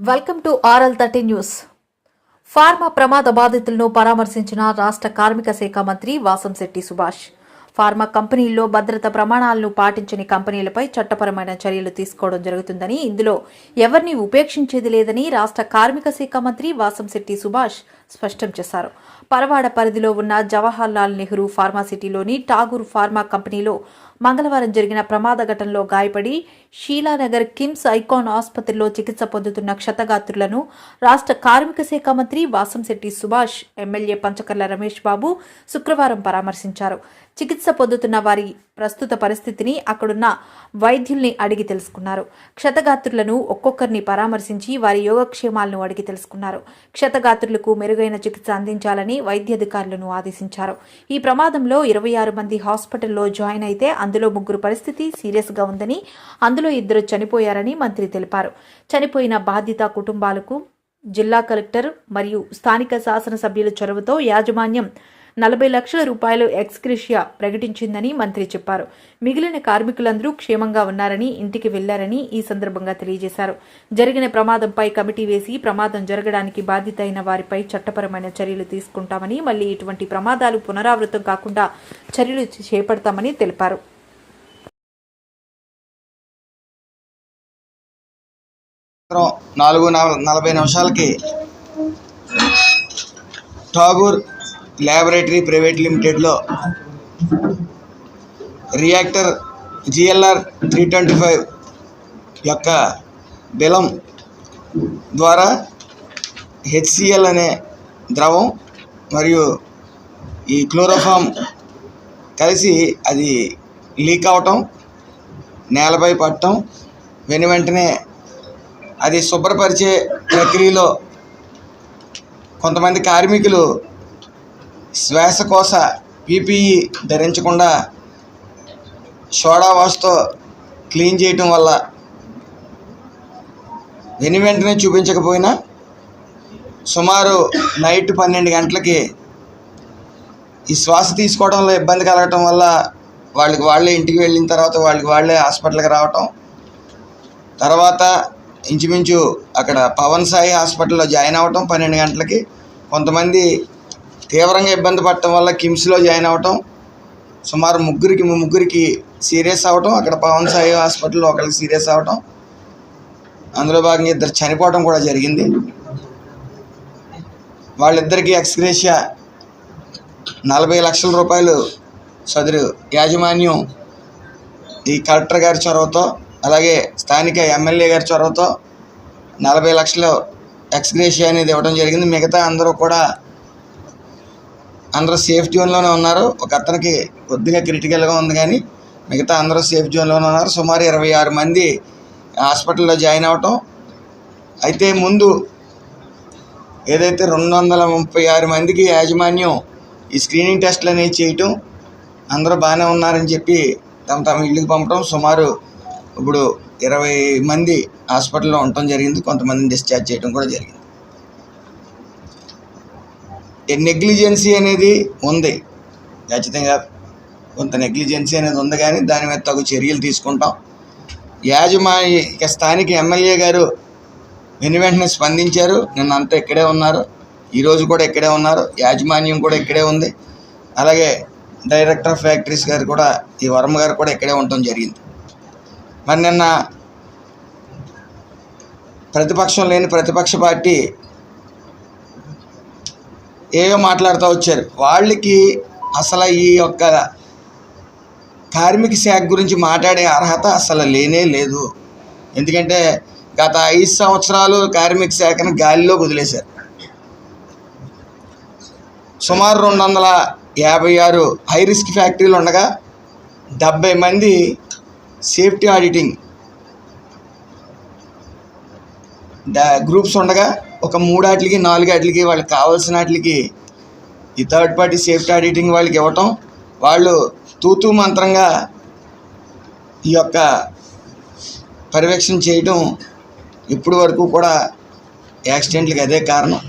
Welcome to RL thirty news. Pharma ప్రమాద బాధితులను పరామర్శించిన రాష్ట్ర కార్మిక శాఖ మంత్రి వాసంశెట్టి సుభాష్. ఫార్మా కంపెనీల్లో భద్రత ప్రమాణాలను పాటించని కంపెనీలపై చట్టపరమైన చర్యలు తీసుకోవడం జరుగుతుందని ఇందులో ఎవరిని ఉపేక్షించేది లేదని రాష్ట్ర కార్మిక శాఖ మంత్రి వాసంశెట్టి సుభాష్ స్పష్టం చేశారు. పరవాడ పరిధిలో ఉన్న జవహర్ లాల్ నెహ్రూ ఫార్మాసిటీలోని టాగూర్ ఫార్మా కంపెనీలో మంగళవారం జరిగిన ప్రమాద ఘటనలో గాయపడి షీలానగర్ కిమ్స్ ఐకాన్ ఆసుపత్రిలో చికిత్స పొందుతున్న క్షతగాత్రులను రాష్ట్ర కార్మిక శాఖ మంత్రి వాసంశెట్టి సుభాష్ ఎమ్మెల్యే పంచకర్ల రమేష్ బాబు శుక్రవారం పరామర్శించారు. చికిత్స పొందుతున్న వారి ప్రస్తుత పరిస్థితిని అక్కడున్న వైద్యుల్ని అడిగి తెలుసుకున్నారు. క్షతగాత్రులను ఒక్కొక్కరిని పరామర్శించి వారి యోగక్షేమాలను అడిగి తెలుసుకున్నారు. క్షతగాత్రులకు మెరుగైన చికిత్స అందించాలని వైద్యాధికారులను ఆదేశించారు. ఈ ప్రమాదంలో ఇరవై ఆరు మంది హాస్పిటల్లో జాయిన్ అయితే అందులో ముగ్గురు పరిస్థితి సీరియస్గా ఉందని అందులో ఇద్దరు చనిపోయారని మంత్రి తెలిపారు. చనిపోయిన బాధిత కుటుంబాలకు జిల్లా కలెక్టర్ మరియు స్థానిక శాసనసభ్యుల చొరవతో యాజమాన్యం నలభై లక్షల రూపాయలు ఎక్స్క్రిషియా ప్రకటించిందని మంత్రి చెప్పారు. మిగిలిన కార్మికులందరూ క్షేమంగా ఉన్నారని ఇంటికి వెళ్ళారని ఈ సందర్భంగా తెలియజేశారు. జరిగిన ప్రమాదంపై కమిటీ వేసి ప్రమాదం జరగడానికి బాధ్యత అయిన వారిపై చట్టపరమైన చర్యలు తీసుకుంటామని మళ్ళీ ఇటువంటి ప్రమాదాలు పునరావృతం కాకుండా చర్యలు చేపడతామని తెలిపారు. నాలుగు నలభై నిమిషాలకి Tagore laboratory private లిమిటెడ్లో reactor GLR three twenty five యొక్క బిలం ద్వారా హెచ్సిఎల్ అనే ద్రవం మరియు ఈ క్లోరోఫామ్ కలిసి అది లీక్ అవటం నేలపై పట్టడం వెను వెంటనే అది శుభ్రపరిచే ప్రక్రియలో కొంతమంది కార్మికులు శ్వాసకోశ పీపీఈ ధరించకుండా సోడా వాష్తో క్లీన్ చేయటం వల్ల వెను వెంటనే చూపించకపోయినా సుమారు నైట్ పన్నెండు గంటలకి ఈ శ్వాస తీసుకోవడంలో ఇబ్బంది కలగటం వల్ల వాళ్ళకి వాళ్ళే ఇంటికి వెళ్ళిన తర్వాత వాళ్ళకి వాళ్ళే హాస్పిటల్కి రావటం. తర్వాత ఇంచుమించు అక్కడ పవన్ సాయి హాస్పిటల్లో జాయిన్ అవ్వటం పన్నెండు గంటలకి. కొంతమంది తీవ్రంగా ఇబ్బంది పడటం వల్ల కిమ్స్లో జాయిన్ అవ్వటం సుమారు ముగ్గురికి ముగ్గురికి సీరియస్ అవ్వటం అక్కడ పవన్ సాయి హాస్పిటల్లో ఒకరికి సీరియస్ అవ్వటం అందులో భాగంగా ఇద్దరు చనిపోవడం కూడా జరిగింది. వాళ్ళిద్దరికీ ఎక్స్గ్రేషియా నలభై లక్షల రూపాయలు సదరు యాజమాన్యం ఈ కలెక్టర్ గారి చొరవతో అలాగే స్థానిక ఎమ్మెల్యే గారి చొరవతో నలభై లక్షలు ఎక్స్గ్రేషియా అనేది ఇవ్వడం జరిగింది. మిగతా అందరూ కూడా అందరూ సేఫ్ జోన్లోనే ఉన్నారు. ఒక అతనికి కొద్దిగా క్రిటికల్గా ఉంది కానీ మిగతా అందరూ సేఫ్ జోన్లోనే ఉన్నారు. సుమారు ఇరవై ఆరు మంది హాస్పిటల్లో జాయిన్ అవ్వటం అయితే ముందు ఏదైతే రెండు వందల ముప్పై ఆరు మందికి యాజమాన్యం ఈ స్క్రీనింగ్ టెస్ట్లు అనేవి చేయటం అందరూ బాగానే ఉన్నారని చెప్పి తమ తమ ఇళ్ళకి పంపడం సుమారు ఇప్పుడు ఇరవై మంది హాస్పిటల్లో ఉండటం జరిగింది. కొంతమందిని డిశ్చార్జ్ చేయడం కూడా జరిగింది. నెగ్లిజెన్సీ అనేది ఉంది. ఖచ్చితంగా కొంత నెగ్లిజెన్సీ అనేది ఉంది కానీ దాని మీద తగు చర్యలు తీసుకుంటాం. యాజమాన్య ఇక స్థానిక ఎమ్మెల్యే గారు వెను వెంటనే స్పందించారు. నిన్న అంతా ఇక్కడే ఉన్నారు. ఈరోజు కూడా ఇక్కడే ఉన్నారు. యాజమాన్యం కూడా ఇక్కడే ఉంది. అలాగే డైరెక్టర్ ఆఫ్ ఫ్యాక్టరీస్ గారు కూడా ఈ వర్మ గారు కూడా ఇక్కడే ఉండటం జరిగింది. మరి నిన్న ప్రతిపక్షం లేని ప్రతిపక్ష పార్టీ ఏవో మాట్లాడుతూ వచ్చారు? వాళ్ళకి అసలు ఈ యొక్క కార్మిక శాఖ గురించి మాట్లాడే అర్హత అసలు లేనే లేదు. ఎందుకంటే గత ఐదు సంవత్సరాలు కార్మిక శాఖను గాలిలో వదిలేశారు. సుమారు రెండు వందల యాభై ఆరు హై రిస్క్ ఫ్యాక్టరీలు ఉండగా డెబ్బై మంది సేఫ్టీ ఆడిటింగ్ గ్రూప్స్ ఉండగా ఒక మూడాటికి నాలుగాటికి వాళ్ళకి కావాల్సిన వాటికి ఈ థర్డ్ పార్టీ సేఫ్టీ ఆడిటింగ్ వాళ్ళకి ఇవ్వటం. వాళ్ళు తూతూ మంత్రంగా ఈ యొక్క పర్యవేక్షణ చేయటం ఇప్పటి వరకు కూడా యాక్సిడెంట్లకి అదే కారణం.